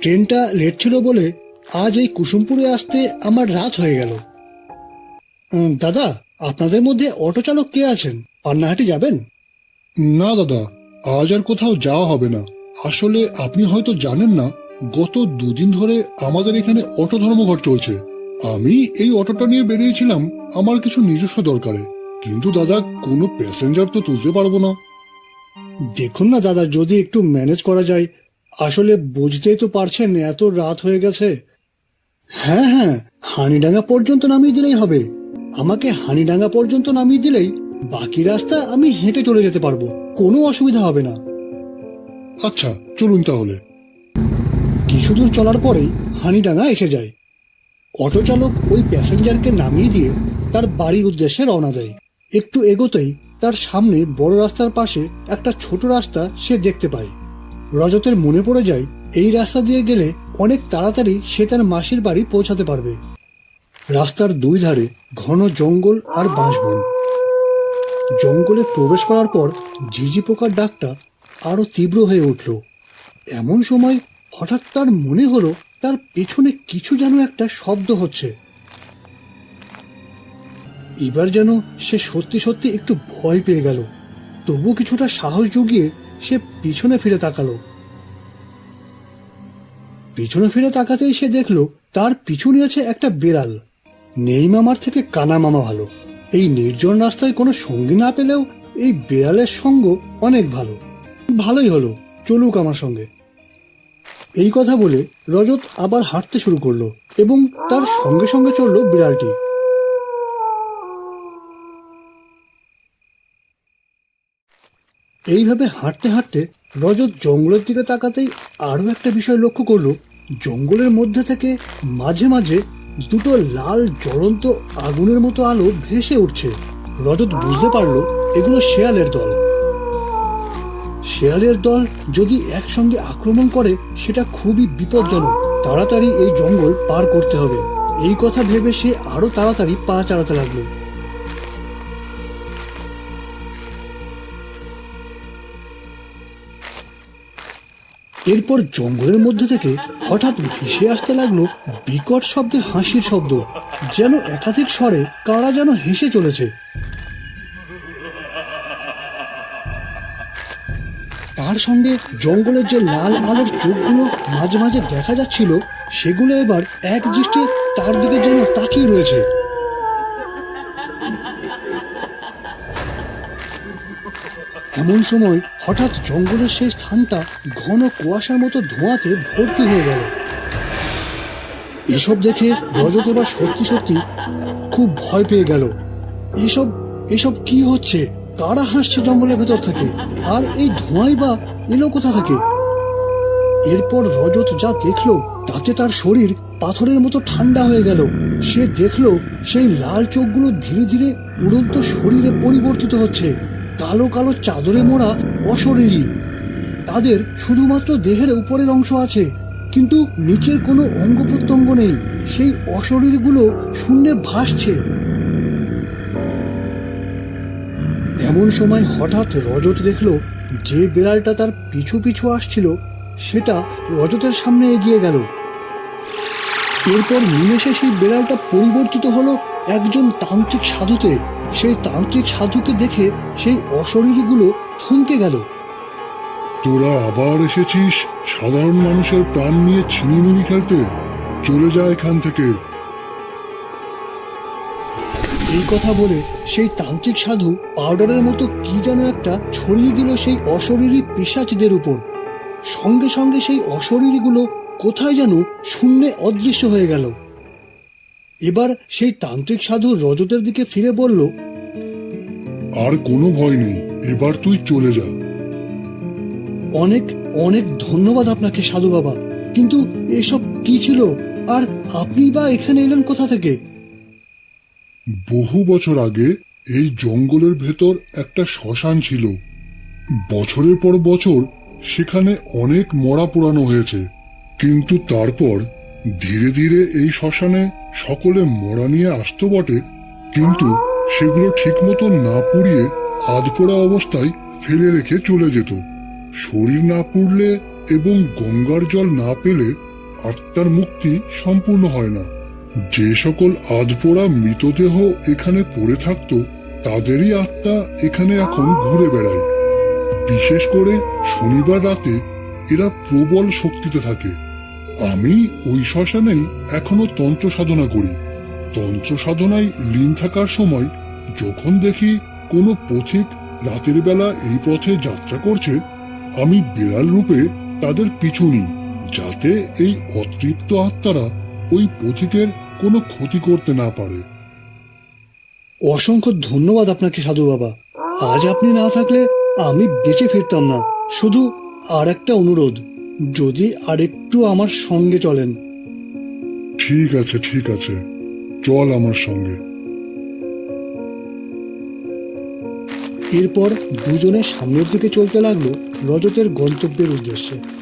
ট্রেনটা লেট ছিল বলে আজ এই কুসুমপুরে আসতে আমার রাত হয়ে গেল। দাদা আপনাদের মধ্যে অটো চালক কে আছেন? পান্নাহাটি যাবেন? না দাদা আজ আর কোথাও যাওয়া হবে না। আসলে আপনি হয়তো জানেন না গত দুদিন ধরে আমাদের এখানে অটো ধর্মঘট চলছে। আমি এই অটোটা নিয়ে বেরিয়েছিলাম আমার কিছু নিজস্ব দরকারে। কিন্তু দাদা কোনো প্যাসেঞ্জার তো তুলতে পারব না। দেখুন না দাদা যদি একটু ম্যানেজ করা যায় আসলে বুঝতেই তো পারছেন, এত রাত হয়ে গেছে। হ্যাঁ হ্যাঁ হানিডাঙ্গা পর্যন্ত নামিয়ে দিলেই হবে। আমাকে হানিডাঙ্গা পর্যন্ত নামিয়ে দিলেই বাকি রাস্তা আমি হেঁটে চলে যেতে পারব। কোনো অসুবিধা হবে না। আচ্ছা চলুন তাহলে। কিছু দূর চলার পরেই হানিডাঙ্গা এসে যায়। অটো চালক ওই প্যাসেঞ্জারকে নামিয়ে দিয়ে তার বাড়ির উদ্দেশ্যে রওনা দেয়। একটু এগোতেই তার সামনে বড় রাস্তার পাশে একটা ছোট রাস্তা সে দেখতে পায়। রজতের মনে পড়ে যায়, এই রাস্তা দিয়ে গেলে অনেক তাড়াতাড়ি সে তার মাসির বাড়ি পৌঁছাতে পারবে। রাস্তার দুই ধারে ঘন জঙ্গল আর বাঁশবন। জঙ্গলে প্রবেশ করার পর ঝিঝি পোকার ডাকটা আরও তীব্র হয়ে উঠল। এমন সময় হঠাৎ তার মনে হলো তার পেছনে কিছু যেন একটা শব্দ হচ্ছে। এবার যেন সে সত্যি সত্যি একটু ভয় পেয়ে গেল। তবু কিছুটা সাহস জুগিয়ে সে পিছনে ফিরে তাকালো। পিছনে ফিরে তাকাতেই সে দেখল, তার পিছু নিয়েছে একটা বিড়াল। নেই মামার থেকে কানা মামা ভালো। এই নির্জন রাস্তায় কোনো সঙ্গী না পেলেও এই বিড়ালের সঙ্গ অনেক ভালো। ভালোই হলো, চলুক আমার সঙ্গে। এই কথা বলে রজত আবার হাঁটতে শুরু করল এবং তার সঙ্গে সঙ্গে চলল বিড়ালটি। এইভাবে হাঁটতে হাঁটতে রজত জঙ্গলের দিকে তাকাতেই আরও একটা বিষয় লক্ষ্য করল। জঙ্গলের মধ্যে থেকে মাঝে মাঝে দুটো লাল জ্বলন্ত আগুনের মতো আলো ভেসে উঠছে। রজত বুঝতে পারল এগুলো শেয়ালের দল। শেয়ালের দল যদি একসঙ্গে আক্রমণ করে, সেটা খুবই বিপজ্জনক। তাড়াতাড়ি এই জঙ্গল পার করতে হবে। এই কথা ভেবে সে আরও তাড়াতাড়ি পা চালাতে লাগল। এরপর জঙ্গলের মধ্যে থেকে হঠাৎ ভেসে আসতে লাগল বিকট শব্দে হাসির শব্দ, যেন একাধিক স্বরে কারা যেন হেসে চলেছে। তার সঙ্গে জঙ্গলের যে লাল আলোর চোখগুলো মাঝে মাঝে দেখা যাচ্ছিল, সেগুলো এবার এক দৃষ্টে তার দিকে যেন তাকিয়ে রয়েছে। এমন সময় হঠাৎ জঙ্গলের সেই স্থানটা ঘন কুয়াশার মতো ধোঁয়াতে ভর্তি হয়ে গেল। এসব দেখে রজত এবার সত্যি সত্যি খুব ভয় পেয়ে গেল। এসব এসব কি হচ্ছে? কারা হাসছে জঙ্গলের ভেতর থেকে? আর এই ধোঁয়াই বা এলো কোথা থেকে? এরপর রজত যা দেখল, তাতে তার শরীর পাথরের মতো ঠান্ডা হয়ে গেল। সে দেখল সেই লাল চোখগুলো ধীরে ধীরে উড়ন্ত শরীরে পরিবর্তিত হচ্ছে। কালো কালো চাদরে মোড়া অশরীরী। তাদের শুধুমাত্র দেহের উপরের অংশ আছে, কিন্তু নিচের কোনো অঙ্গ প্রত্যঙ্গ নেই। সেই অশরীরগুলো শূন্যে ভাসছে। এমন সময় হঠাৎ রজত দেখল, যে বিড়ালটা তার পিছু পিছু আসছিল, সেটা রজতের সামনে এগিয়ে গেল। এরপর নিমেষে সেই বিড়ালটা পরিবর্তিত হলো একজন তান্ত্রিক সাধুতে। সেই তান্ত্রিক সাধুকে দেখে সেই অশরীরীগুলো থমকে গেল। তোরা আবার এসেছিস সাধারণ মানুষের প্রাণ নিয়ে ছিনিমিনি খেলতে? চলে যা এখান থেকে। এই কথা বলে সেই তান্ত্রিক সাধু পাউডারের মতো কি যেন একটা ছড়িয়ে দিল সেই অশরীরী পিসাচিদের উপর। সঙ্গে সঙ্গে সেই অশরীরীগুলো কোথায় যেন শূন্যে অদৃশ্য হয়ে গেল। এবার সেই তান্ত্রিক সাধু রজতের দিকে ফিরে বলল আর কোনো ভয় নেই এবার তুই চলে যা। অনেক অনেক ধন্যবাদ আপনাকে সাধু বাবা কিন্তু এসব কি ছিল? আর আপনি বা এখানে এলেন কোথা থেকে? বহু বছর আগে এই জঙ্গলের ভেতর একটা শ্মশান ছিল। বছরের পর বছর সেখানে অনেক মরা পোড়ানো হয়েছে কিন্তু তারপর ধীরে ধীরে এই শ্মশানে সকলে মরা নিয়ে আসতো বটে, কিন্তু সেগুলো ঠিকমতো না পুড়িয়ে আধপোড়া অবস্থায় ফেলে রেখে চলে যেত। শরীর না পুড়লে এবং গঙ্গার জল না পেলে আত্মার মুক্তি সম্পূর্ণ হয় না। যে সকল আধপোড়া মৃতদেহ এখানে পড়ে থাকতো, তাদেরই আত্মা এখানে এখন ঘুরে বেড়ায়। বিশেষ করে শনিবার রাতে এরা প্রবল শক্তিতে থাকে। আমি ওই শ্মশানেই এখনও তন্ত্র সাধনা করি। তন্ত্র সাধনায় লীন থাকার সময় যখন দেখি কোনো পথিক রাতের বেলা এই পথে যাত্রা করছে, আমি বিড়াল রূপে তাদের পিছু নিই, যাতে এই অতৃপ্ত আত্মারা ওই পথিকের কোনো ক্ষতি করতে না পারে। অসংখ্য ধন্যবাদ আপনাকে, সাধু বাবা। আজ আপনি না থাকলে আমি বেঁচে ফিরতাম না। শুধু আর একটা অনুরোধ যদি আরেকটু আমার সঙ্গে চলেন। ঠিক আছে ঠিক আছে। চল আমার সঙ্গে। এরপর দুজনে সামনের দিকে চলতে লাগল রজতের গন্তব্যের উদ্দেশ্যে।